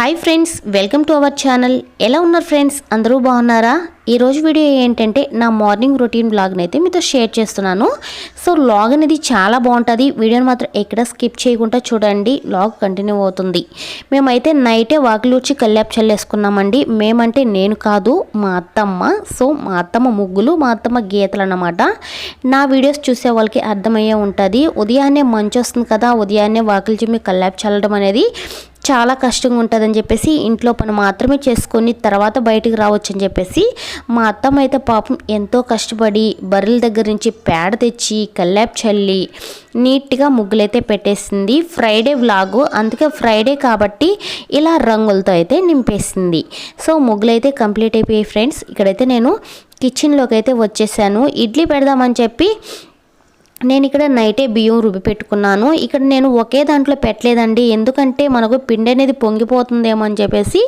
Hi friends welcome to our channel ఎలా ఉన్నారు friends అందరూ బాగున్నారా? ఈరోజు వీడియో ఏంటంటే నా మార్నింగ్ రొటీన్ బ్లాగ్ని అయితే మీతో షేర్ చేస్తున్నాను. సో లాగ్ అనేది చాలా బాగుంటుంది. వీడియోని మాత్రం ఎక్కడ స్కిప్ చేయకుండా చూడండి. లాగ్ కంటిన్యూ అవుతుంది. మేమైతే నైటే వాకిలూర్చి కల్లాపు చల్లేసుకున్నామండి మేమంటే నేను కాదు మా అత్తమ్మ. సో మా అత్తమ్మ ముగ్గులు మా అత్తమ్మ గీతలు అన్నమాట. నా వీడియోస్ చూసే వాళ్ళకి అర్థమయ్యే ఉంటుంది. ఉదయాన్నే మంచి వస్తుంది కదా ఉదయాన్నే వాకిలి చిమ్మి కల్లాపు చల్లడం అనేది. చాలా కష్టంగా ఉంటుందని చెప్పేసి ఇంట్లో పని మాత్రమే చేసుకొని తర్వాత బయటికి రావచ్చు అని చెప్పేసి మా అత్తమ్మ అయితే పాపం ఎంతో కష్టపడి బర్రెల దగ్గర నుంచి పేడ తెచ్చి కల్లాప్ చల్లి నీట్గా ముగ్గులైతే పెట్టేసింది. Friday vlog. అందుకే ఫ్రైడే కాబట్టి ఇలా రంగులతో అయితే నింపేసింది. సో ముగ్గులైతే కంప్లీట్ అయిపోయాయి ఫ్రెండ్స్. ఇక్కడైతే నేను కిచెన్లోకి అయితే వచ్చేసాను. ఇడ్లీ పెడదామని చెప్పి నేను ఇక్కడ నైటే బియ్యం రుబ్బి పెట్టుకున్నాను. ఇక్కడ నేను ఒకే దాంట్లో పెట్టలేదండి. ఎందుకంటే మనకు పిండి అనేది పొంగిపోతుందేమో అని చెప్పేసి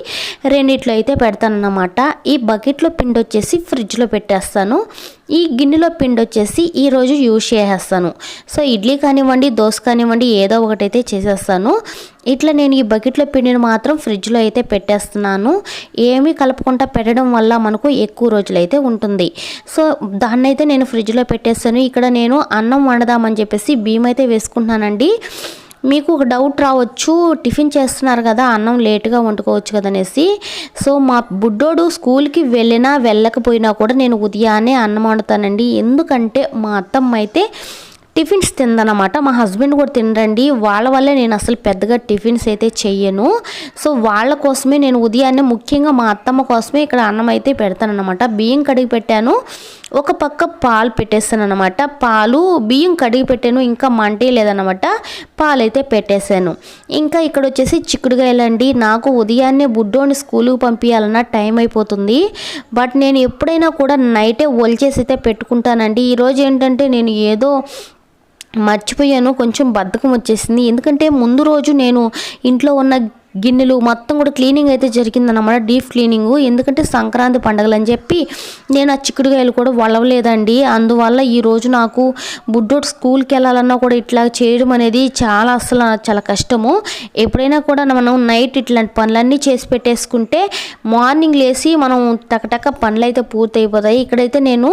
రెండిట్లో అయితే పెడతానన్నమాట. ఈ బకెట్లో పిండి వచ్చేసి ఫ్రిడ్జ్లో పెట్టేస్తాను. ఈ గిన్నెలో పిండి వచ్చేసి ఈరోజు యూజ్ చేసేస్తాను. సో ఇడ్లీ కానివ్వండి దోశ కానివ్వండి ఏదో ఒకటైతే చేసేస్తాను. ఇట్లా నేను ఈ బకెట్లో పిండిని మాత్రం ఫ్రిడ్జ్లో అయితే పెట్టేస్తున్నాను. ఏమీ కలుపుకుంటా పెట్టడం వల్ల మనకు ఎక్కువ రోజులైతే ఉంటుంది. సో దాన్ని అయితే నేను ఫ్రిడ్జ్లో పెట్టేస్తాను. ఇక్కడ నేను అన్నం వండదామని చెప్పేసి బియ్యం అయితే వేసుకుంటున్నానండి. మీకు ఒక డౌట్ రావచ్చు టిఫిన్ చేస్తున్నారు కదా అన్నం లేటుగా వండుకోవచ్చు కదా అనేసి. సో మా బుడ్డోడు స్కూల్కి వెళ్ళినా వెళ్ళకపోయినా కూడా నేను ఉదయాన్నే అన్నం వండుతానండి. ఎందుకంటే మా అత్తమ్మ అయితే టిఫిన్స్ తిందనమాట. మా హస్బెండ్ కూడా తినరండి. వాళ్ళ వల్లే నేను అసలు పెద్దగా టిఫిన్స్ అయితే చెయ్యను. సో వాళ్ళ కోసమే నేను ఉదయాన్నే ముఖ్యంగా మా అత్తమ్మ కోసమే ఇక్కడ అన్నం అయితే పెడతానన్నమాట. బియ్యం కడిగి పెట్టాను. ఒక పక్క పాలు పెట్టేసాను అనమాట పాలు బియ్యం కడిగి పెట్టాను. ఇంకా మంటే లేదనమాట పాలు అయితే పెట్టేశాను. ఇంకా ఇక్కడ వచ్చేసి చిక్కుడుగాయలండి నాకు ఉదయాన్నే బుడ్డోని స్కూల్కి పంపించాలన్న టైం అయిపోతుంది. బట్ నేను ఎప్పుడైనా కూడా నైటే ఒలిచేసి అయితే పెట్టుకుంటానండి. ఈరోజు ఏంటంటే నేను ఏదో మర్చిపోయాను కొంచెం బద్ధకం వచ్చేసింది. ఎందుకంటే ముందు రోజు నేను ఇంట్లో ఉన్న గిన్నెలు మొత్తం కూడా క్లీనింగ్ అయితే జరిగిందన్నమాట డీప్ క్లీనింగ్. ఎందుకంటే సంక్రాంతి పండుగలు అని చెప్పి నేను ఆ చిక్కుడుకాయలు కూడా వలవలేదండి. అందువల్ల ఈరోజు నాకు బుడ్డోడు స్కూల్కి వెళ్ళాలన్నా కూడా ఇట్లా చేయడం అనేది చాలా అసలు చాలా కష్టము. ఎప్పుడైనా కూడా మనం నైట్ ఇట్లాంటి పనులన్నీ చేసి పెట్టేసుకుంటే మార్నింగ్ లేసి మనం టకటక పనులు అయితే పూర్తయిపోతాయి. ఇక్కడైతే నేను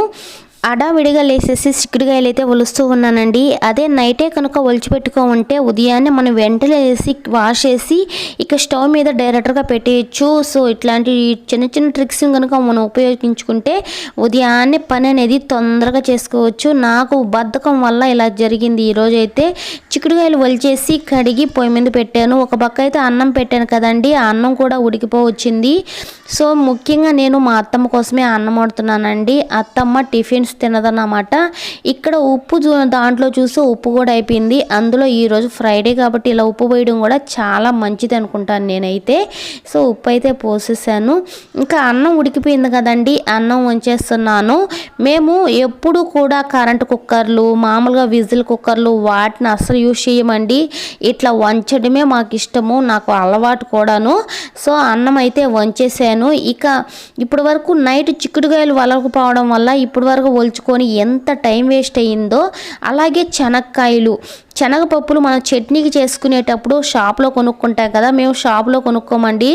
అడావిడిగా లేసేసి చిక్కుడుకాయలు అయితే ఒలుస్తూ ఉన్నానండి. అదే నైటే కనుక ఒలిచి ఉంటే ఉదయాన్నే మనం వెంటనే వేసి వాష్ చేసి ఇక స్టవ్ మీద డైరెక్ట్గా పెట్టేయచ్చు. సో ఇట్లాంటి చిన్న చిన్న ట్రిక్స్ కనుక మనం ఉపయోగించుకుంటే ఉదయాన్నే పని అనేది తొందరగా చేసుకోవచ్చు. నాకు బద్ధకం వల్ల ఇలా జరిగింది. ఈరోజు అయితే చిక్కుడుకాయలు ఒలిచేసి కడిగి పొయ్యి మీద పెట్టాను. ఒక పక్క అయితే అన్నం పెట్టాను కదండి. ఆ అన్నం కూడా ఉడికిపోవచ్చింది. సో ముఖ్యంగా నేను మా అత్తమ్మ కోసమే అన్నం వండుతున్నానండి. అత్తమ్మ టిఫిన్స్ తినదన్నమాట. ఇక్కడ ఉప్పు చూ- దాంట్లో చూసి ఉప్పు కూడా అయిపోయింది. అందులో ఈరోజు ఫ్రైడే కాబట్టి ఇలా ఉప్పు పోయడం కూడా చాలా మంచిది అనుకుంటాను నేనైతే. సో ఉప్పు అయితే పోసేసాను. ఇంకా అన్నం ఉడికిపోయింది కదండి అన్నం వంచేస్తున్నాను. మేము ఎప్పుడు కూడా కరెంట్ కుక్కర్లు మామూలుగా విజిల్ కుక్కర్లు వాటిని అస్సలు యూజ్ చేయమండి. ఇట్లా వంచడమే మాకు ఇష్టము నాకు అలవాటు కూడాను. సో అన్నం అయితే వంచేసాను. ఇక ఇప్పటి వరకు నైట్ చిక్కుడుకాయలు వలకపోవడం వల్ల ఇప్పటి వరకు పోల్చుకొని ఎంత టైం వేస్ట్ అయ్యిందో అలాగే శనక్కాయలు శనగపప్పులు మనం చట్నీకి చేసుకునేటప్పుడు షాప్లో కొనుక్కుంటాం కదా మేము షాప్లో కొనుక్కోమండి.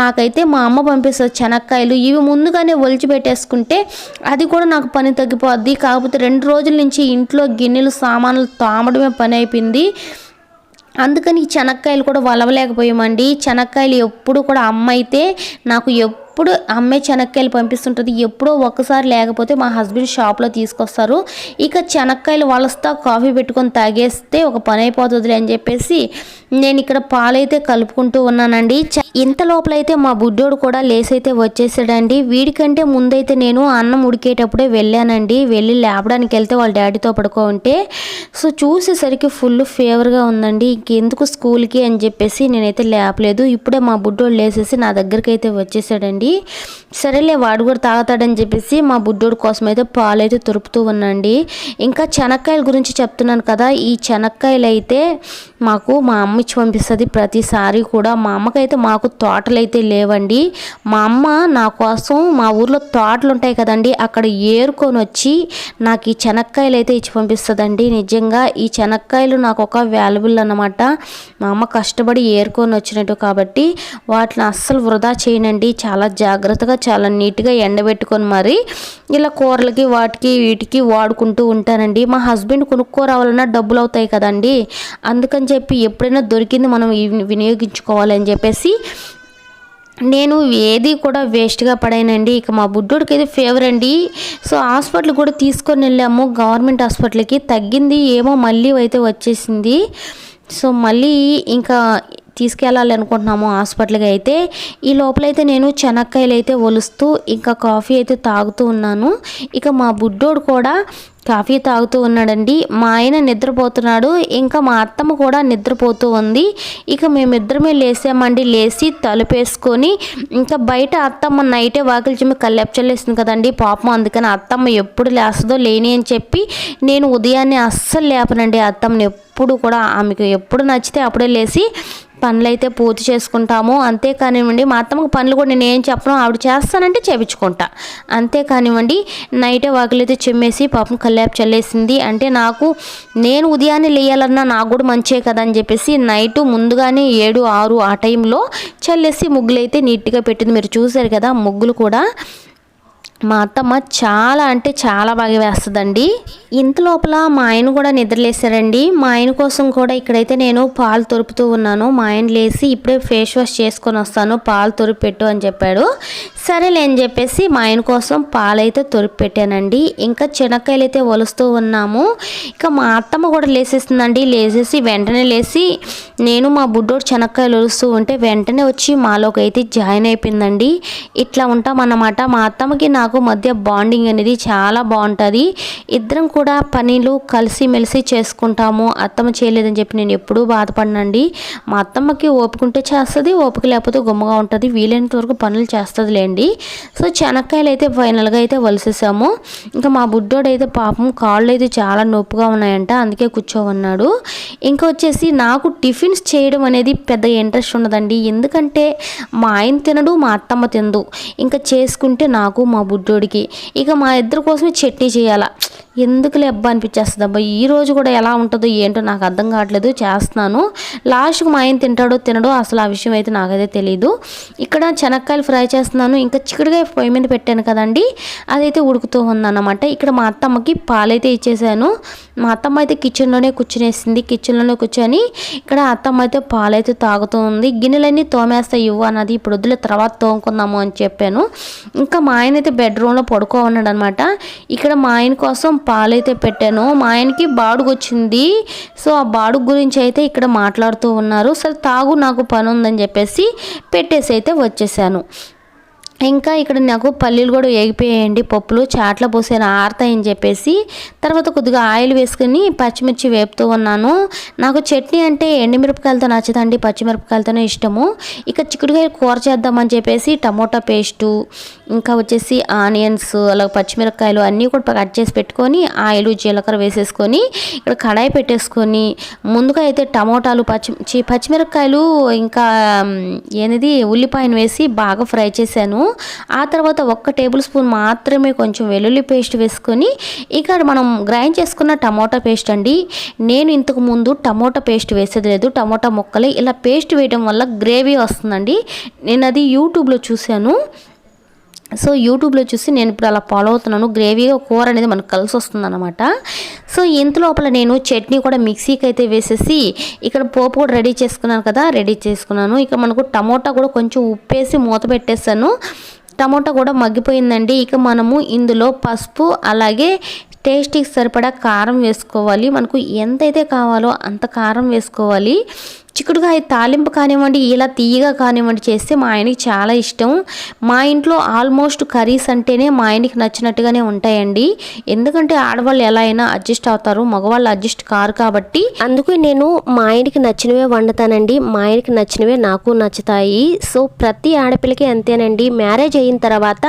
నాకైతే మా అమ్మ పంపిస్తుంది శనక్కాయలు ఇవి ముందుగానే ఒలిచి పెట్టేసుకుంటే అది కూడా నాకు పని తగ్గిపోద్ది. కాకపోతే రెండు రోజుల నుంచి ఇంట్లో గిన్నెలు సామాన్లు తామడమే పని అయిపోయింది. అందుకని శనక్కాయలు చెనక్కాయలు కూడా వలవలేకపోయామండి. చెనక్కాయలు ఎప్పుడు కూడా అమ్మ అయితే నాకు ఎప్పుడు అప్పుడు అమ్మే చెనక్కాయలు పంపిస్తుంటుంది. ఎప్పుడో ఒక్కసారి లేకపోతే మా హస్బెండ్ షాప్లో తీసుకొస్తారు. ఇక చెనక్కాయలు వలస్తా కాఫీ పెట్టుకొని తాగేస్తే ఒక పని అయిపోతుందిలే అని చెప్పేసి నేను ఇక్కడ పాలైతే కలుపుకుంటూ ఉన్నానండి. ఇంత లోపలైతే మా బుడ్డోడు కూడా లేసైతే వచ్చేసాడండి. వీడికంటే ముందైతే నేను అన్నం ఉడికేటప్పుడే వెళ్ళానండి. వెళ్ళి లేపడానికి వెళ్తే వాళ్ళ డాడీతో పడుకో ఉంటే సో చూసేసరికి ఫుల్ ఫేవర్గా ఉందండి. ఇంకెందుకు స్కూల్కి అని చెప్పేసి నేనైతే లేపలేదు. ఇప్పుడే మా బుడ్డోడు లేసేసి నా దగ్గరికి అయితే వచ్చేసాడండి. తాగడండి సరేలే వాడు కూడా తాగుతాడని చెప్పేసి మా బుడ్డోడు కోసం అయితే పాలు అయితే తురుపుతూ ఉన్నాండి ఇంకా చెనక్కాయల గురించి చెప్తున్నాను కదా ఈ చెనక్కాయలు అయితే మాకు మా అమ్మ ఇచ్చి పంపిస్తుంది. ప్రతిసారి కూడా మా అమ్మకైతే మాకు తోటలు అయితే లేవండి. మా అమ్మ నా కోసం మా ఊర్లో తోటలు ఉంటాయి కదండి అక్కడ ఏరుకొని వచ్చి నాకు ఈ చెనక్కాయలు అయితే ఇచ్చి పంపిస్తుందండి. నిజంగా ఈ చెనక్కాయలు నాకు ఒక వాల్యుబుల్ అన్నమాట. మా అమ్మ కష్టపడి ఏరుకొని వచ్చినట్టు కాబట్టి వాటిని అస్సలు వృధా చేయనండి. చాలా జాగ్రత్తగా చాలా నీట్గా ఎండబెట్టుకొని మరి ఇలా కూరలకి వాటికి వీటికి వాడుకుంటూ ఉంటానండి. మా హస్బెండ్ కొనుక్కోరావాలన్నా డబ్బులు అవుతాయి కదండి. అందుకని చెప్పి ఎప్పుడైనా దొరికింది మనం వినియోగించుకోవాలని చెప్పేసి నేను ఏది కూడా వేస్ట్గా పడానండి ఇక మా బుడ్డోడికి అయితే ఫేవర్ అండి. సో హాస్పిటల్ కూడా తీసుకొని వెళ్ళాము. గవర్నమెంట్ హాస్పిటల్కి తగ్గింది. ఏమో మళ్ళీ అయితే వచ్చేసింది. సో మళ్ళీ ఇంకా తీసుకెళ్ళాలి అనుకుంటున్నాము హాస్పిటల్కి అయితే. ఈ లోపలైతే నేను చెనక్కాయలు అయితే ఒలుస్తూ ఇంకా కాఫీ అయితే తాగుతూ ఉన్నాను. ఇక మా బుడ్డోడు కూడా కాఫీ తాగుతూ ఉన్నాడండి. మా ఆయన నిద్రపోతున్నాడు ఇంకా మా అత్తమ్మ కూడా నిద్రపోతూ ఉంది. ఇక మేమిద్దరమే లేసామండి లేచి తలుపేసుకొని. ఇంకా బయట అత్తమ్మ నైటే వాకిలి చిమ్మి కల్లెప్ కదండి పాపం. అందుకని అత్తమ్మ ఎప్పుడు లేస్తుందో లేని అని చెప్పి నేను ఉదయాన్నే అస్సలు లేపనండి అత్తమ్మని. ఎప్పుడు కూడా ఆమెకు ఎప్పుడు నచ్చితే అప్పుడే లేచి పనులైతే పూర్తి చేసుకుంటాము. అంతే కానివ్వండి మా అత్తమ్మకు పనులు కూడా నేను ఏం చెప్పను ఆవిడ చేస్తానంటే చేపించుకుంటా. అంతే కానివ్వండి నైటే వాకిలైతే చెమ్మేసి పాపం కల్లాపు చల్లేసింది. అంటే నాకు నేను ఉదయాన్నే లేయాలన్నా నాకు కూడా మంచే కదా అని చెప్పేసి నైట్ ముందుగానే ఏడు ఆరు ఆ టైంలో చల్లేసి ముగ్గులైతే నీట్గా పెట్టింది. మీరు చూసారు కదా ముగ్గులు కూడా మా అత్తమ్మ చాలా అంటే చాలా బాగా వేస్తుందండి. ఇంత లోపల మా ఆయన కూడా నిద్రలేసారండి. మా ఆయన కోసం కూడా ఇక్కడైతే నేను పాలు తొరుపుతూ ఉన్నాను. మా ఆయన లేసి ఇప్పుడే ఫేస్ వాష్ చేసుకొని వస్తాను. పాలు తొరిపి పెట్టు అని చెప్పాడు. సరేలే అని చెప్పేసి మా ఆయన కోసం పాలైతే తొరిపి పెట్టానండి ఇంకా చెనక్కాయలు అయితే ఒలుస్తూ ఉన్నాము. ఇక మా అత్తమ్మ కూడా లేసేస్తుందండి లేచేసి వెంటనే లేచి నేను మా బుడ్డోడు చెనక్కాయలు ఒలుస్తూ ఉంటే వెంటనే వచ్చి మాలోకి అయితే జాయిన్ అయిపోయిందండి. ఇట్లా ఉంటామన్నమాట. మా అత్తమ్మకి నా నాకు మధ్య బాండింగ్ అనేది చాలా బాగుంటుంది. ఇద్దరం కూడా పనులు కలిసిమెలిసి చేసుకుంటాము. అత్తమ్మ చేయలేదని చెప్పి నేను ఎప్పుడూ బాధపడినండి. మా అత్తమ్మకి ఓపుకుంటే చేస్తుంది ఓపిక లేకపోతే గుమ్మగా ఉంటుంది. వీలైనంత వరకు పనులు చేస్తుంది లేండి సో చెనక్కాయలు అయితే ఫైనల్గా అయితే వలసేసాము. ఇంకా మా బుడ్డోడు అయితే పాపం కాళ్ళు అయితే చాలా నొప్పిగా ఉన్నాయంట అందుకే కూర్చోమన్నాడు. ఇంకా వచ్చేసి నాకు టిఫిన్స్ చేయడం అనేది పెద్ద ఇంట్రెస్ట్ ఉండదండి. ఎందుకంటే మా ఆయన తినడు మా అత్తమ్మ తినదు. ఇంకా చేసుకుంటే నాకు మా బుడ్డోడికి. ఇక మా ఇద్దరి కోసమే చట్నీ చేయాలా? ఎందుకులే అబ్బా అనిపించేస్తుంది అబ్బా ఈ రోజు కూడా ఎలా ఉంటుందో ఏంటో నాకు అర్థం కావట్లేదు చేస్తున్నాను. లాస్ట్కి మా ఆయన తింటాడో తినడో అసలు ఆ విషయం అయితే నాకైతే తెలియదు ఇక్కడ చెనక్కాయలు ఫ్రై చేస్తున్నాను ఇంకా చిక్కుడుకాయ పొయ్యి మీద పెట్టాను కదండి అదైతే ఉడుకుతూ ఉందన్నమాట. ఇక్కడ మా అత్తమ్మకి పాలైతే ఇచ్చేసాను. మా అత్తమ్మ అయితే కిచెన్లోనే కూర్చునేసింది కిచెన్లోనే కూర్చొని ఇక్కడ అత్తమ్మ అయితే పాలైతే తాగుతూ ఉంది. గిన్నెలన్నీ తోమేస్తా ఇవ్వు అన్నది ఇప్పుడు వద్దులే తర్వాత తోముకుందాము అని చెప్పాను. ఇంకా మా ఆయన అయితే బెడ్రూమ్లో పడుకో ఉన్నాడు అనమాట ఇక్కడ మా ఆయన కోసం పాలైతే పెట్టాను మా ఆయనకి బాడుగు వచ్చింది సో ఆ బాడుగు గురించి అయితే ఇక్కడ మాట్లాడుతూ ఉన్నారు. సరే తాగు నాకు పని ఉందని చెప్పేసి పెట్టేసి అయితే వచ్చేసాను. ఇంకా ఇక్కడ నాకు పల్లీలు కూడా వేగిపోయాయండి పప్పులు చాట్ల పోసాను ఆరుతాయని చెప్పేసి. తర్వాత కొద్దిగా ఆయిల్ వేసుకుని పచ్చిమిర్చి వేపుతూ ఉన్నాను. నాకు చట్నీ అంటే ఎండుమిరపకాయలతో నచ్చదండి పచ్చిమిరపకాయలతోనే ఇష్టము. ఇక చిక్కుడుకాయ కూర చేద్దామని చెప్పేసి టమోటా పేస్టు ఇంకా వచ్చేసి ఆనియన్స్ అలాగే పచ్చిమిరపకాయలు అన్నీ కూడా కట్ చేసి పెట్టుకొని ఆయిల్ జీలకర్ర వేసేసుకొని ఇక్కడ కడాయి పెట్టేసుకొని ముందుగా అయితే టమోటాలు పచ్చి పచ్చిమిరపకాయలు ఇంకా ఏనిది ఉల్లిపాయను వేసి బాగా ఫ్రై చేశాను. ఆ తర్వాత ఒక్క టేబుల్ స్పూన్ మాత్రమే కొంచెం వెల్లుల్లి పేస్ట్ వేసుకొని ఇక్కడ మనం గ్రైండ్ చేసుకున్న టమోటా పేస్ట్ అండి. నేను ఇంతకు ముందు టమోటా పేస్ట్ వేసేది లేదు టమోటా ముక్కలు. ఇలా పేస్ట్ వేయడం వల్ల గ్రేవీ వస్తుందండి. నేను అది యూట్యూబ్లో చూశాను. సో యూట్యూబ్లో చూసి నేను ఇప్పుడు అలా ఫాలో అవుతున్నాను. గ్రేవీగా కూర అనేది మనకు కలిసి వస్తుంది అనమాట సో ఇంత లోపల నేను చట్నీ కూడా మిక్సీకి అయితే వేసేసి ఇక్కడ పోపు కూడా రెడీ చేసుకున్నాను కదా రెడీ చేసుకున్నాను. ఇక మనకు టమోటా కూడా కొంచెం ఉప్పేసి మూత పెట్టేసాను టమోటా కూడా మగ్గిపోయిందండి. ఇక మనము ఇందులో పసుపు అలాగే టేస్టీకి సరిపడా కారం వేసుకోవాలి. మనకు ఎంతైతే కావాలో అంత కారం వేసుకోవాలి. చిక్కుడుకాయ తాలింపు కానివ్వండి ఇలా తీయగా కానివ్వండి చేస్తే మా ఆయనకి చాలా ఇష్టం. మా ఇంట్లో ఆల్మోస్ట్ కర్రీస్ అంటేనే మా ఆయనకి నచ్చినట్టుగానే ఉంటాయండి. ఎందుకంటే ఆడవాళ్ళు ఎలా అయినా అడ్జస్ట్ అవుతారు మగవాళ్ళు అడ్జస్ట్ కారు కాబట్టి. అందుకు నేను మా ఆయనకి నచ్చినవే వండుతానండి. మా ఆయనకి నచ్చినవే నాకు నచ్చుతాయి. సో ప్రతి ఆడపిల్లకి అంతేనండి. మ్యారేజ్ అయిన తర్వాత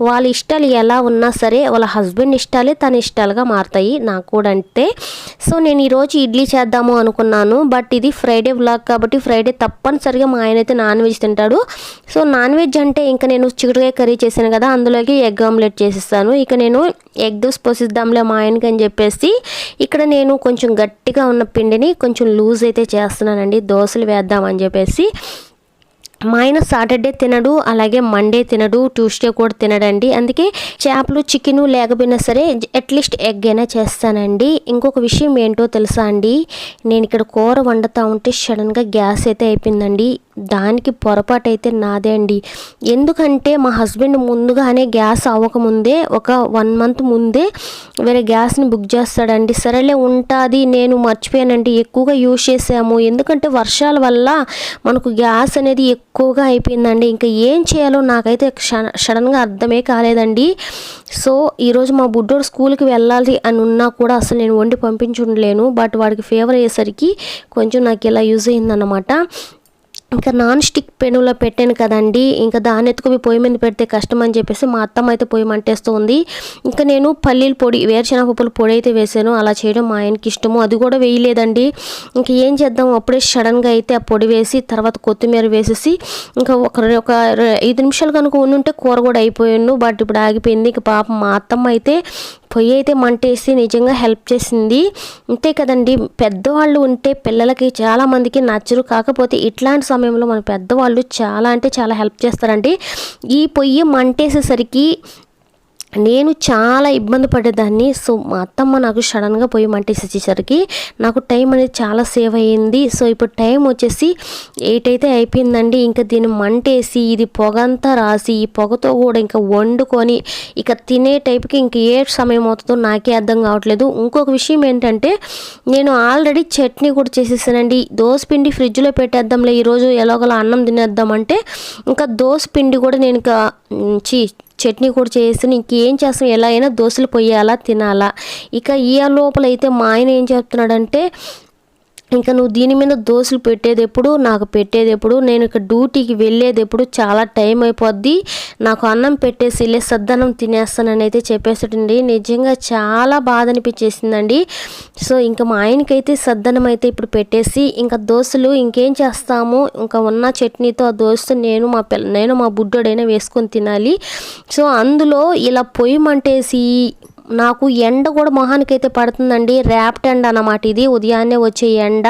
వాళ్ళ ఇష్టాలు ఎలా ఉన్నా సరే వాళ్ళ హస్బెండ్ ఇష్టాలే తన ఇష్టాలుగా మారుతాయి. నాకు కూడా అంటే సో నేను ఈరోజు ఇడ్లీ చేద్దాము అనుకున్నాను. బట్ ఇది ఫ్రైడే వ్లాగ్ కాబట్టి ఫ్రైడే తప్పనిసరిగా మా ఆయన అయితే నాన్ వెజ్ తింటాడు. సో నాన్ వెజ్ అంటే ఇంకా నేను చిక్కుడుకాయ కర్రీ చేశాను కదా అందులోకి ఎగ్ ఆమ్లెట్ చేసిస్తాను. ఇక నేను ఎగ్ దోస్ పోసిద్దాంలే మా ఆయనకి అని చెప్పేసి ఇక్కడ నేను కొంచెం గట్టిగా ఉన్న పిండిని కొంచెం లూజ్ అయితే చేస్తున్నానండి. దోశలు వేద్దామని చెప్పేసి మా ఆయన సాటర్డే తినడు అలాగే మండే తినడు ట్యూస్డే కూడా తినడండి. అందుకే చేపలు చికెను లేకపోయినా సరే అట్లీస్ట్ ఎగ్ అయినా చేస్తానండి. ఇంకొక విషయం ఏంటో తెలుసా అండి? నేను ఇక్కడ కూర వండుతూ ఉంటే సడన్గా గ్యాస్ అయితే అయిపోయిందండి. దానికి పొరపాటైతే నాదే అండి. ఎందుకంటే మా హస్బెండ్ ముందుగానే గ్యాస్ అవ్వకముందే ఒక వన్ మంత్ ముందే వేరే గ్యాస్ని బుక్ చేస్తాడండి. సరేలే ఉంటుంది నేను మర్చిపోయానండి. ఎక్కువగా యూజ్ చేసాము ఎందుకంటే వర్షాల వల్ల మనకు గ్యాస్ అనేది ఎక్కువగా అయిపోయిందండి. ఇంకా ఏం చేయాలో నాకైతే సడన్గా అర్థమే కాలేదండి. సో ఈరోజు మా బుడ్డోడు స్కూల్కి వెళ్ళాలి అని ఉన్నా కూడా అసలు నేను వండి పంపించుండలేను. బట్ వాడికి ఫేవర్ అయ్యేసరికి కొంచెం నాకు ఇలా యూజ్ అయిందన్నమాట. ఇంకా నాన్ స్టిక్ పెనులో పెట్టాను కదండి. ఇంకా దాన్ని ఎత్తుకుని పొయ్యి మీద పెడితే కష్టం అని చెప్పేసి మా అత్తమ్మ అయితే పొయ్యి మంటేస్తూ ఉంది ఇంకా నేను పల్లీల పొడి వేరుశనగ పప్పుల పొడి అయితే వేసాను. అలా చేయడం మా ఆయనకి ఇష్టము. అది కూడా వేయలేదండి. ఇంకా ఏం చేద్దాం? అప్పుడే సడన్గా అయితే ఆ పొడి వేసి తర్వాత కొత్తిమీర వేసేసి ఇంకా ఒక ఒక ఐదు నిమిషాలు కనుక ఉండుంటే కూర కూడా అయిపోయాను బట్ ఇప్పుడు ఆగిపోయింది. ఇంకా పాపం మా అత్తమ్మ అయితే పొయ్యి అయితే మంటేసి నిజంగా హెల్ప్ చేసింది. అంతే కదండి పెద్దవాళ్ళు ఉంటే పిల్లలకి చాలామందికి నచ్చరు. కాకపోతే ఇట్లాంటి సమయంలో మన పెద్దవాళ్ళు చాలా అంటే చాలా హెల్ప్ చేస్తారండి. ఈ పొయ్యి మంటేసేసరికి నేను చాలా ఇబ్బంది పడేదాన్ని. సో మా అత్తమ్మ నాకు సడన్గా పోయి మంటేసేసరికి నాకు టైం అనేది చాలా సేవ్ అయ్యింది. సో ఇప్పుడు టైం వచ్చేసి ఎయిట్ అయితే అయిపోయిందండి. ఇంకా దీన్ని మంటేసి ఇది పొగంతా రాసి ఈ పొగతో కూడా ఇంకా వండుకొని ఇక తినే టైప్కి ఇంక ఏ సమయం అవుతుందో నాకే అర్థం కావట్లేదు. ఇంకొక విషయం ఏంటంటే నేను ఆల్రెడీ చట్నీ కూడా చేసేసానండి. దోశ పిండి ఫ్రిడ్జ్లో పెట్టేద్దాంలే ఈరోజు ఎలాగోలా అన్నం తినేద్దామంటే ఇంకా దోశ పిండి కూడా నేను ఇంకా చీ చట్నీ కూడా చేసి ఇంకేం చేస్తాం? ఎలా అయినా దోశలు పొయ్యాలా తినాలా. ఇక ఈ లోపల అయితే మా ఆయన ఏం చెప్తున్నాడంటే ఇంకా నువ్వు దీని మీద దోశలు పెట్టేది ఎప్పుడు నాకు పెట్టేది ఎప్పుడు నేను ఇక డ్యూటీకి వెళ్ళేది ఎప్పుడు చాలా టైం అయిపోద్ది. నాకు అన్నం పెట్టేసి వెళ్ళే సద్దన్నం తినేస్తానని అయితే చెప్పేసటండి నిజంగా చాలా బాధ అనిపించేసిందండి. సో ఇంకా మా ఆయనకైతే సద్దనం అయితే ఇప్పుడు పెట్టేసి ఇంకా దోశలు ఇంకేం చేస్తాము? ఇంకా ఉన్న చట్నీతో ఆ దోశ నేను మా పిల్ల నేను మా బుడ్డోడైనా వేసుకొని తినాలి. సో అందులో ఇలా పొయ్యి మంటేసి నాకు ఎండ కూడా మొహానికి అయితే పడుతుందండి. ర్యాప్ట్ ఎండ అన్నమాట ఇది. ఉదయాన్నే వచ్చే ఎండ.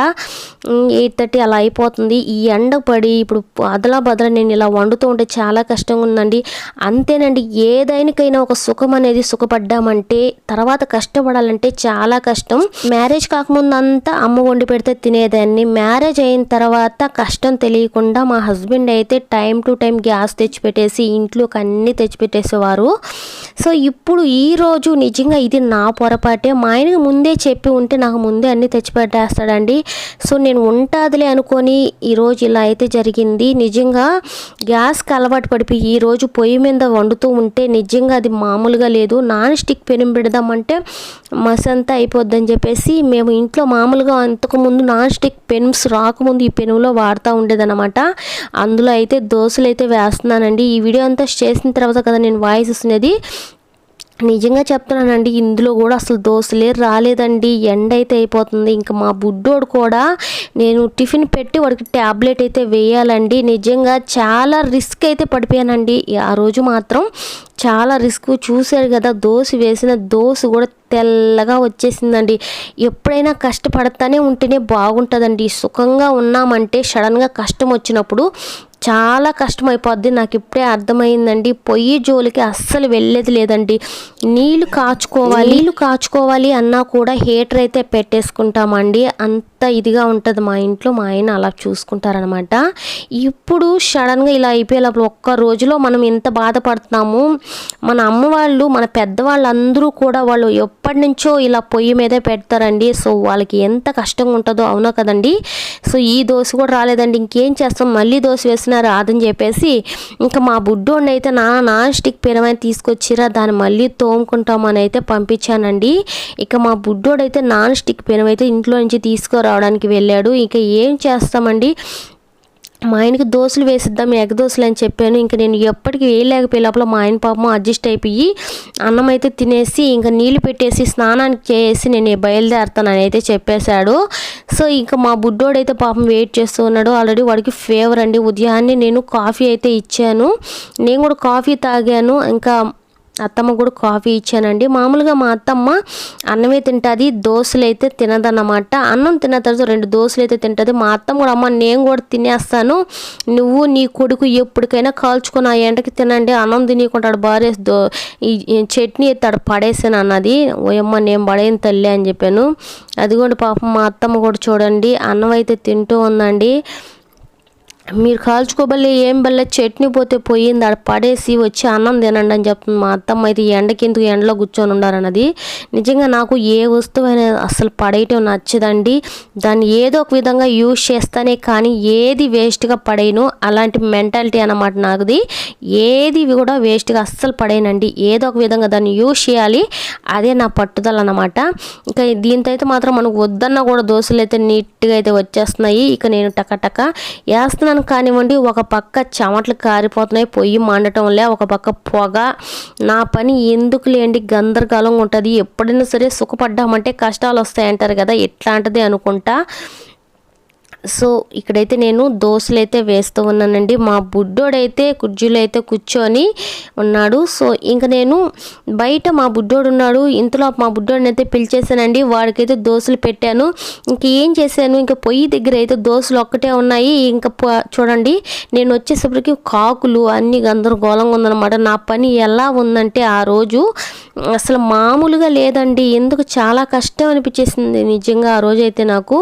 ఎయిట్ థర్టీ అలా అయిపోతుంది. ఈ ఎండ పడి ఇప్పుడు అదలా బదల నేను ఇలా వండుతూ ఉంటే చాలా కష్టంగా ఉందండి. అంతేనండి ఏదైనాకైనా ఒక సుఖం అనేది సుఖపడ్డామంటే తర్వాత కష్టపడాలంటే చాలా కష్టం. మ్యారేజ్ కాకముందు అంతా అమ్మ వండి పెడితే తినేదాన్ని. మ్యారేజ్ అయిన తర్వాత కష్టం తెలియకుండా మా హస్బెండ్ అయితే టైం టు టైం గ్యాస్ తెచ్చిపెట్టేసి ఇంట్లోకి అన్నీ తెచ్చిపెట్టేసేవారు. సో ఇప్పుడు ఈరోజు నిజంగా ఇది నా పొరపాటే. మా ఆయనకి ముందే చెప్పి ఉంటే నాకు ముందే అన్నీ తెచ్చిపెట్టేస్తాడండి. సో నేను ఉంటాదిలే అనుకొని ఈరోజు ఇలా అయితే జరిగింది. నిజంగా గ్యాస్కి అలవాటు పడిపోయి ఈరోజు పొయ్యి మీద వండుతూ ఉంటే నిజంగా అది మామూలుగా లేదు. నాన్ స్టిక్ పెనం పెడదామంటే మసంతా అయిపోద్దని చెప్పేసి మేము ఇంట్లో మామూలుగా అంతకుముందు నాన్ స్టిక్ పెన్స్ రాకముందు ఈ పెనులో వాడుతూ ఉండేదన్నమాట. అందులో అయితే దోశలు అయితే వేస్తున్నానండి. ఈ వీడియో అంతా చేసిన తర్వాత కదా నేను వాయిస్ వస్తున్నది. నిజంగా చెప్తున్నానండి ఇందులో కూడా అసలు దోశలే రాలేదండి. ఎండ అయితే అయిపోతుంది. ఇంకా మా బుడ్డోడు కూడా నేను టిఫిన్ పెట్టి వాడికి ట్యాబ్లెట్ అయితే వేయాలండి. నిజంగా చాలా రిస్క్ అయితే పడిపోయానండి. ఆ రోజు మాత్రం చాలా రిస్క్ చూశారు కదా దోశ వేసిన దోశ కూడా తెల్లగా వచ్చేసిందండి. ఎప్పుడైనా కష్టపడతానే ఉంటేనే బాగుంటుందండి. సుఖంగా ఉన్నామంటే సడన్గా కష్టం వచ్చినప్పుడు చాలా కష్టమైపోద్ది. నాకు ఇప్పుడే అర్థమైందండి. పొయ్యి జోలికి అస్సలు వెళ్ళేది లేదండి. నీళ్ళు కాచుకోవాలి. నీళ్ళు కాచుకోవాలి అన్నా కూడా హీటర్ అయితే పెట్టేసుకుంటామండి. అంత ఇదిగా ఉంటుంది మా ఇంట్లో మా ఆయన అలా చూసుకుంటారనమాట. ఇప్పుడు సడన్గా ఇలా అయిపోయేటప్పుడు ఒక్క రోజులో మనం ఎంత బాధపడుతున్నాము మన అమ్మవాళ్ళు మన పెద్దవాళ్ళందరూ కూడా వాళ్ళు ఎప్పటి నుంచో ఇలా పొయ్యి మీదే పెడతారండి. సో వాళ్ళకి ఎంత కష్టంగా ఉంటుందో అవునా కదండి. సో ఈ దోశ కూడా రాలేదండి. ఇంకేం చేస్తాం? మళ్ళీ దోశ వేసినారు అదని చెప్పేసి ఇంకా మా బుడ్డోడిని అయితే నా నాన్ స్టిక్ పెనమైన తీసుకొచ్చిరా దాన్ని మళ్ళీ తోముకుంటామని అయితే పంపించానండి. ఇక మా బుడ్డోడైతే నాన్ స్టిక్ పెనమైతే ఇంట్లో నుంచి తీసుకురావడానికి వెళ్ళాడు. ఇక ఏం చేస్తామండి? మా ఆయనకి దోశలు వేసిద్దాం ఎగ దోశలు అని చెప్పాను. ఇంకా నేను ఎప్పటికీ వేయలేకపోయే లోపల మా ఆయన పాపం అడ్జస్ట్ అయిపోయి అన్నం అయితే తినేసి ఇంకా నీళ్ళు పెట్టేసి స్నానానికి చేసి నేను బయలుదేరుతానని అయితే చెప్పేశాడు. సో ఇంకా మా బుడ్డోడైతే పాపం వెయిట్ చేస్తూ ఉన్నాడు. ఆల్రెడీ వాడికి ఫేవర్ అండి. ఉదయాన్నే నేను కాఫీ అయితే ఇచ్చాను. నేను కూడా కాఫీ తాగాను. ఇంకా అత్తమ్మ కూడా కాఫీ ఇచ్చానండి. మామూలుగా మా అత్తమ్మ అన్నమే తింటుంది దోశలు అయితే తినదన్నమాట. అన్నం తిన్న తర్వాత రెండు దోశలు అయితే తింటుంది. మా అత్తమ్మ కూడా అమ్మ నేను కూడా తినేస్తాను. నువ్వు నీ కొడుకు ఎప్పటికైనా కాల్చుకుని ఆ ఎండకి తినండి. అన్నం తినకుంటాడు భార్య దో ఈ చట్నీ ఎత్తాడు పడేసాను అన్నది. ఓయమ్మ నేను పడేయను తల్లి అని చెప్పాను. అదిగోండి పాపం మా అత్తమ్మ కూడా చూడండి. అన్నం అయితే తింటూ ఉందండి. మీరు కాల్చుకోబల్లే ఏం బల్లే చట్నీ పోతే పోయింది. ఆడ పడేసి వచ్చి అన్నం తినండి అని చెప్తుంది మా అత్తమ్మ. అయితే ఎండకెందుకు ఎండలో కూర్చొని ఉండాలన్నది? నిజంగా నాకు ఏ వస్తువు అనేది అసలు పడేయటం నచ్చదండి. దాన్ని ఏదో ఒక విధంగా యూజ్ చేస్తానే కానీ ఏది వేస్ట్గా పడేయను అలాంటి మెంటాలిటీ అన్నమాట నాకుది. ఏది కూడా వేస్ట్గా అస్సలు పడేయనండి. ఏదో ఒక విధంగా దాన్ని యూజ్ చేయాలి. అదే నా పట్టుదల అన్నమాట. ఇంకా దీంతో అయితే మాత్రం మనకు వద్దన్నా కూడా దోశలు అయితే నీట్గా అయితే వచ్చేస్తున్నాయి. ఇక నేను టక టక వేస్తున్నాను కానివ్వండి ఒక పక్క చెమట్లు కారిపోతున్నాయి పొయ్యి మండటంలే ఒక పక్క పొగ. నా పని ఎందుకు లేండి గందరగోళంగా ఉంటుంది. ఎప్పుడైనా సరే సుఖపడ్డామంటే కష్టాలు వస్తాయంటారు కదా ఎట్లాంటిది అనుకుంటా? సో ఇక్కడైతే నేను దోశలు అయితే వేస్తూ ఉన్నానండి. మా బుడ్డోడైతే కుర్జీలో అయితే కూర్చొని ఉన్నాడు. సో ఇంకా నేను బయట మా బుడ్డోడు ఉన్నాడు ఇంతలో మా బుడ్డోడిని అయితే పిలిచేసానండి వాడికైతే దోశలు పెట్టాను. ఇంక ఏం చేశాను? ఇంకా పొయ్యి దగ్గర అయితే దోశలు ఒక్కటే ఉన్నాయి. ఇంకా చూడండి నేను వచ్చేసప్పటికి కాకులు అన్ని గందరగోళంగా ఉందన్నమాట. నా పని ఎలా ఉందంటే ఆ రోజు అసలు మామూలుగా లేదండి. ఎందుకు చాలా కష్టం అనిపించేసింది నిజంగా ఆ రోజు అయితే నాకు.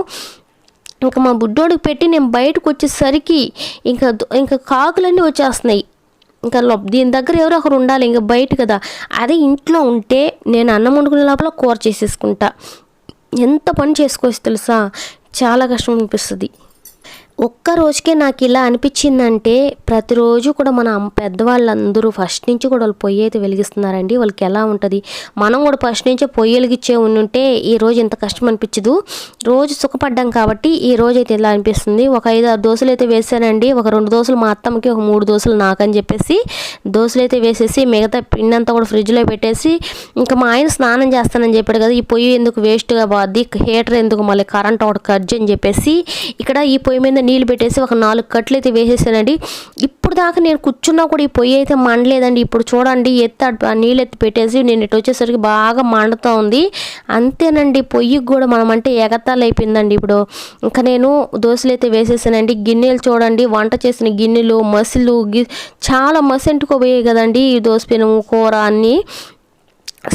ఇంకా మా బుడ్డోడికి పెట్టి నేను బయటకు వచ్చేసరికి ఇంకా ఇంకా కాకులన్నీ వచ్చేస్తున్నాయి. ఇంకా దీని దగ్గర ఎవరో ఒకరు ఉండాలి ఇంకా బయట కదా. అదే ఇంట్లో ఉంటే నేను అన్నం వండుకునే లోపల కూర చేసేసుకుంటా. ఎంత పని చేసుకోవచ్చు తెలుసా? చాలా కష్టం అనిపిస్తుంది. ఒక్క రోజుకే నాకు ఇలా అనిపించిందంటే ప్రతిరోజు కూడా మన పెద్దవాళ్ళందరూ ఫస్ట్ నుంచి కూడా వాళ్ళు పొయ్యి అయితే వెలిగిస్తున్నారండి. వాళ్ళకి ఎలా ఉంటుంది? మనం కూడా ఫస్ట్ నుంచే పొయ్యి వెలిగించే ఉంటే ఈ రోజు ఇంత కష్టం అనిపించదు రోజు సుఖపడ్డాం కాబట్టి ఈ రోజు అయితే ఇలా అనిపిస్తుంది. ఒక ఐదు ఆరు దోశలు అయితే వేసానండి. ఒక రెండు దోశలు మా అత్తమ్మకి ఒక మూడు దోశలు నాకని చెప్పేసి దోశలు అయితే వేసేసి మిగతా పిండి అంతా కూడా ఫ్రిడ్జ్లో పెట్టేసి ఇంకా మా ఆయన స్నానం చేస్తానని చెప్పాడు కదా ఈ పొయ్యి ఎందుకు వేస్ట్గా పోద్ది హీటర్ ఎందుకు మళ్ళీ కరెంట్ ఒకటి ఖర్చు అని చెప్పేసి ఇక్కడ ఈ పొయ్యి మీద నీళ్ళు పెట్టేసి ఒక నాలుగు కట్లు అయితే వేసేసానండి. ఇప్పుడు దాకా నేను కూర్చున్నా కూడా ఈ పొయ్యి అయితే మండలేదండి. ఇప్పుడు చూడండి ఎత్త అటు ఆ నీళ్ళు ఎత్తి పెట్టేసి నేను ఇటు వచ్చేసరికి బాగా మండుతూ ఉంది. అంతేనండి పొయ్యికి కూడా మనం అంటే ఎగతాలు అయిపోయిందండి ఇప్పుడు. ఇంకా నేను దోశలు అయితే వేసేసానండి. గిన్నెలు చూడండి వంట చేసిన గిన్నెలు మసిలు గి చాలా మసి అంటుకోబోయాయి కదండి ఈ దోశ పెను కూర అన్నీ.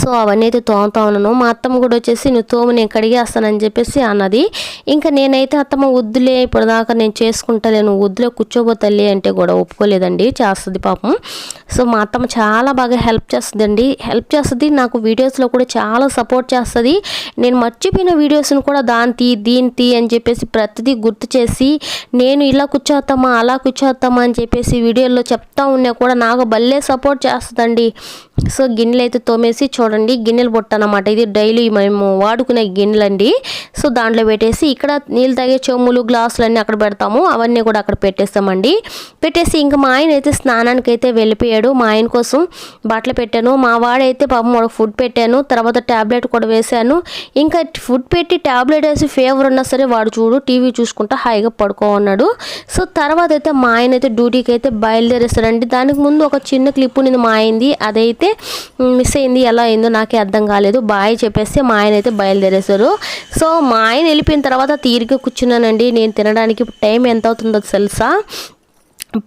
సో అవన్నీ అయితే తోముతా ఉన్నాను. మా అత్తమ్మ కూడా వచ్చేసి నువ్వు తోము నేను కడిగేస్తానని చెప్పేసి అన్నది. ఇంకా నేనైతే అత్తమ్మ వద్దులే ఇప్పుడు దాకా నేను నువ్వు వద్దులే కూర్చోబోతల్లి అంటే కూడా ఒప్పుకోలేదండి చేస్తుంది పాపం. సో మా అత్తమ్మ చాలా బాగా హెల్ప్ చేస్తుందండి. హెల్ప్ చేస్తుంది నాకు వీడియోస్లో కూడా చాలా సపోర్ట్ చేస్తుంది. నేను మర్చిపోయిన వీడియోస్ని కూడా దాని తీ దీని తీ అని చెప్పేసి ప్రతిదీ గుర్తు చేసి నేను ఇలా కూర్చోతామా అలా కూర్చోతామా అని చెప్పేసి వీడియోలో చెప్తా ఉన్నా కూడా నాకు భలే సపోర్ట్ చేస్తుందండి. సో గిన్నెలు అయితే తోమేసి చూడండి గిన్నెలు బొట్ట అనమాట ఇది డైలీ మేము వాడుకునే గిన్నెలు అండి సో దాంట్లో పెట్టేసి ఇక్కడ నీళ్ళు తాగే చెమ్ములు గ్లాసులు అన్నీ అక్కడ పెడతాము. అవన్నీ కూడా అక్కడ పెట్టేస్తామండి. పెట్టేసి ఇంకా మా ఆయన అయితే స్నానానికి అయితే వెళ్ళిపోయాడు. మా ఆయన కోసం బట్టలు పెట్టాను. మా వాడైతే పాపం ఫుడ్ పెట్టాను. తర్వాత ట్యాబ్లెట్ కూడా వేశాను. ఇంకా ఫుడ్ పెట్టి ట్యాబ్లెట్ వేసి ఫీవర్ ఉన్నా సరే వాడు చూడు టీవీ చూసుకుంటా హాయిగా పడుకో ఉన్నాడు సో తర్వాత అయితే మా ఆయన అయితే డ్యూటీకి అయితే బయలుదేరేస్తాడండి. దానికి ముందు ఒక చిన్న క్లిప్ ఉంది మా ఆయనది అదైతే మిస్ అయింది ఎలా అయిందో నాకే అర్థం కాలేదు. బాయ్ చెప్పేస్తే మా ఆయన అయితే బయలుదేరేశారు. సో మా ఆయన వెళ్ళిపోయిన తర్వాత తీరిక కూర్చున్నానండి. నేను తినడానికి టైం ఎంత అవుతుందో తెలుసా?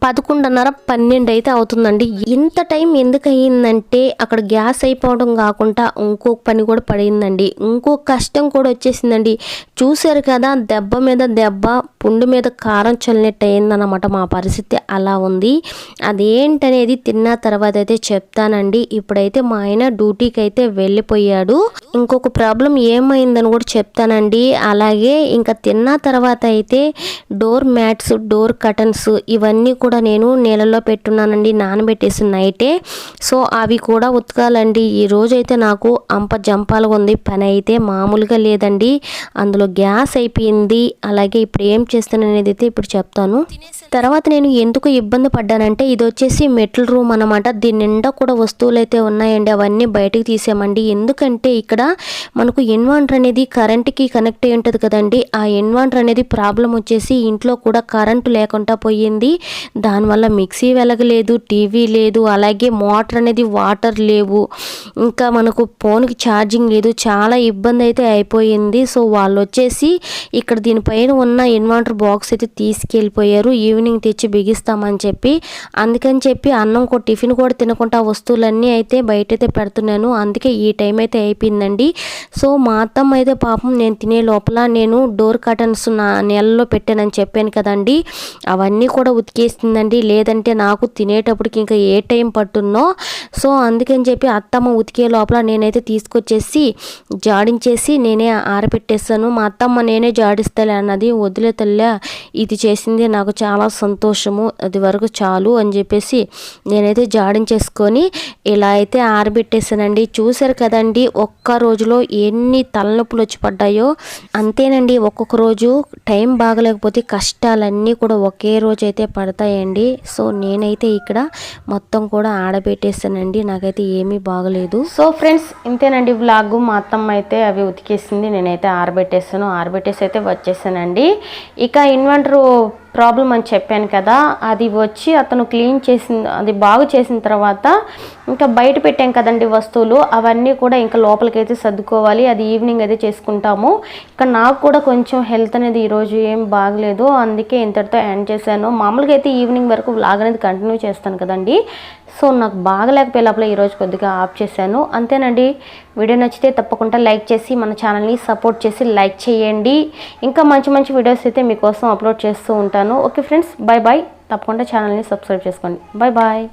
పదకొండున్నర పన్నెండు అయితే అవుతుందండి. ఇంత టైం ఎందుకు అయ్యిందంటే అక్కడ గ్యాస్ అయిపోవడం కాకుండా ఇంకొక పని కూడా పడిందండి. ఇంకో కష్టం కూడా వచ్చేసిందండి. చూశారు కదా దెబ్బ మీద దెబ్బ పుండు మీద కారం చల్లినట్టు అయిందన్నమాట మా పరిస్థితి. అలా ఉంది. అదేంటనేది తిన్న తర్వాత అయితే చెప్తానండి. ఇప్పుడైతే మా ఆయన డ్యూటీకి అయితే వెళ్ళిపోయాడు. ఇంకొక ప్రాబ్లం ఏమైందని కూడా చెప్తానండి. అలాగే ఇంకా తిన్న తర్వాత అయితే డోర్ మ్యాట్స్ డోర్ కటన్స్ ఇవన్నీ కూడా నేను నీళ్ళలో పెట్టున్నానండి నానబెట్టేసి నైటే. సో అవి కూడా ఉతకాలండి. ఈ నాకు అంప జంపాలుగా ఉంది. పని అయితే మామూలుగా లేదండి. అందులో గ్యాస్ అయిపోయింది. అలాగే ఇప్పుడు ఏం చేస్తాను అనేది అయితే ఇప్పుడు చెప్తాను. తర్వాత నేను ఎందుకు ఇబ్బంది పడ్డానంటే ఇది వచ్చేసి మెటల్ రూమ్ అనమాట దీని నిండా కూడా వస్తువులు అయితే ఉన్నాయండి. అవన్నీ బయటకు తీసామండి ఎందుకంటే ఇక్కడ మనకు ఇన్వర్టర్ అనేది కరెంట్కి కనెక్ట్ అయి ఉంటుంది కదండి. ఆ ఇన్వర్టర్ అనేది ప్రాబ్లం వచ్చేసి ఇంట్లో కూడా కరెంటు లేకుండా పోయింది. దానివల్ల మిక్సీ వెలగలేదు టీవీ లేదు అలాగే మోటార్ అనేది వాటర్ లేవు. ఇంకా మనకు ఫోన్కి ఛార్జింగ్ లేదు చాలా ఇబ్బంది అయితే అయిపోయింది. సో వాళ్ళు వచ్చేసి ఇక్కడ దీనిపైన ఉన్న ఇన్వర్టర్ బాక్స్ అయితే తీసుకెళ్ళిపోయారు. ఈవినింగ్ తెచ్చి బిగిస్తామని చెప్పి. అందుకని చెప్పి అన్నం కూడా టిఫిన్ కూడా తినకుండా వస్తువులన్నీ అయితే బయట అయితే పెడుతున్నాను. అందుకే ఈ టైం అయితే అయిపోయిందండి. సో మా అత్తమ్మ అయితే పాపం నేను తినే లోపల నేను డోర్ కర్టన్స్ నా నెలలో పెట్టానని చెప్పాను కదండి. అవన్నీ కూడా ఉతికేస్తుందండి. లేదంటే నాకు తినేటప్పటికి ఇంకా ఏ టైం పట్టున్నో. సో అందుకని చెప్పి అత్తమ్మ ఉతికే లోపల నేనైతే తీసుకొచ్చేసి జాడించేసి నేనే ఆరపెట్టేస్తాను. మా అత్తమ్మ నేనే జాడిస్తాలే అన్నది వదిలే తల్లే ఇది చేసింది నాకు చాలా సంతోషము అది వరకు చాలు అని చెప్పేసి నేనైతే జాడించేసుకొని ఇలా అయితే ఆరబెట్టేసానండి చూశారు కదండి ఒక్క రోజులో ఎన్ని తలనొప్పులు వచ్చి పడ్డాయో. అంతేనండి ఒక్కొక్క రోజు టైం బాగలేకపోతే కష్టాలన్నీ కూడా ఒకే రోజు అయితే పడతాయండి. సో నేనైతే ఇక్కడ మొత్తం కూడా ఆడబెట్టేసానండి. నాకైతే ఏమీ బాగలేదు. సో ఫ్రెండ్స్ ఇంతేనండి వ్లాగ్. మా అత్తమ్మ అయితే అవి ఉతికేసింది. నేనైతే ఆరబెట్టేసాను. ఆరబెట్టేసి అయితే వచ్చేసానండి. ఇక ఇన్వర్టర్ ప్రాబ్లం అని చెప్పాను కదా అది వచ్చి అతను క్లీన్ చేసిన అది బాగు చేసిన తర్వాత ఇంకా బయట పెట్టాం కదండి వస్తువులు అవన్నీ కూడా ఇంకా లోపలికైతే సర్దుకోవాలి అది ఈవినింగ్ అయితే చేసుకుంటాము. ఇంకా నాకు కూడా కొంచెం హెల్త్ అనేది ఈరోజు ఏం బాగలేదు అందుకే ఇంతటితో ఎండ్ చేశాను. మామూలుగా అయితే ఈవినింగ్ వరకు వ్లాగ్ అనేది కంటిన్యూ చేస్తాను కదండి. సో నాకు బాగలేకపోయే లోపల ఈరోజు కొద్దిగా ఆఫ్ చేశాను. అంతేనండి వీడియో నచ్చితే తప్పకుండా లైక్ చేసి మన ఛానల్ని సపోర్ట్ చేసి లైక్ చేయండి. ఇంకా మంచి మంచి వీడియోస్ అయితే మీకోసం అప్లోడ్ చేస్తూ ఉంటాను. ఓకే ఫ్రెండ్స్ బాయ్ బాయ్ తప్పకుండా ఛానల్ని సబ్స్క్రైబ్ చేసుకోండి. Bye bye